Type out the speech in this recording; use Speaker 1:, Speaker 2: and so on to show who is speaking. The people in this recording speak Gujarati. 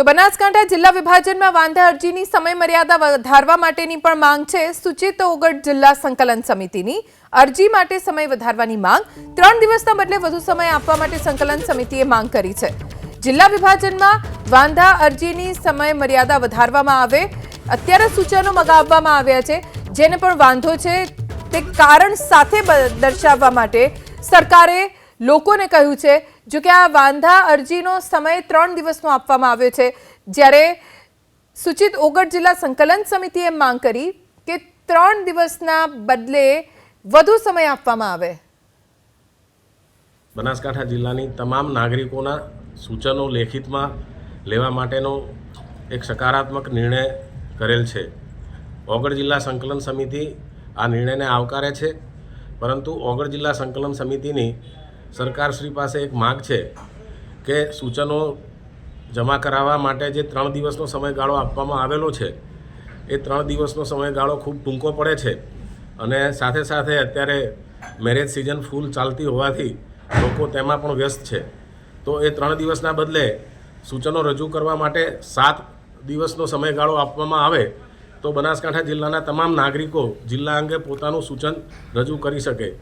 Speaker 1: તો બનાસકાંઠા જિલ્લા વિભાજનમાં વાંધા અરજીની સમય મર્યાદા વધારવા માટેની પણ માંગ છે. સૂચિત ઓગટ જિલ્લા સંકલન સમિતિની અરજી માટે સમય વધારવાની માંગ. ત્રણ દિવસના બદલે વધુ સમય આપવા માટે સંકલન સમિતિએ માંગ કરી છે. જિલ્લા વિભાજનમાં વાંધા અરજીની સમય મર્યાદા વધારવામાં આવે. અત્યારે સૂચનો મગાવવામાં આવ્યા છે. જેને પણ વાંધો છે તે કારણ સાથે દર્શાવવા માટે સરકારે લોકોને કહ્યું છે જો કે આ વાંધા અરજીનો સમય ત્રણ દિવસનો આપવામાં આવ્યો છે. જ્યારે સૂચિત ઓગટ જિલ્લા સંકલન સમિતિએ માંગ કરી કે ત્રણ દિવસના બદલે વધુ સમય આપવામાં આવે.
Speaker 2: બનાસકાંઠા જિલ્લાની તમામ નાગરિકોના સૂચનો લેખિતમાં લેવા માટેનો એક સકારાત્મક નિર્ણય કરેલ છે. ઓગળ જિલ્લા સંકલન સમિતિ આ નિર્ણયને આવકારે છે, પરંતુ ઓગળ જિલ્લા સંકલન સમિતિની સરકારશ્રી પાસે એક માગ છે કે સૂચનો જમા કરાવવા માટે જે ત્રણ દિવસનો સમયગાળો આપવામાં આવેલો છે, એ ત્રણ દિવસનો સમયગાળો ખૂબ ટૂંકો પડે છે અને સાથે સાથે અત્યારે મેરેજ સિઝન ફૂલ ચાલતી હોવાથી લોકો તેમાં પણ વ્યસ્ત છે. તો એ ત્રણ દિવસના બદલે સૂચનો રજૂ કરવા માટે સાત દિવસનો સમયગાળો આપવામાં આવે તો બનાસકાંઠા જિલ્લાના તમામ નાગરિકો જિલ્લા અંગે પોતાનું સૂચન રજૂ કરી શકે.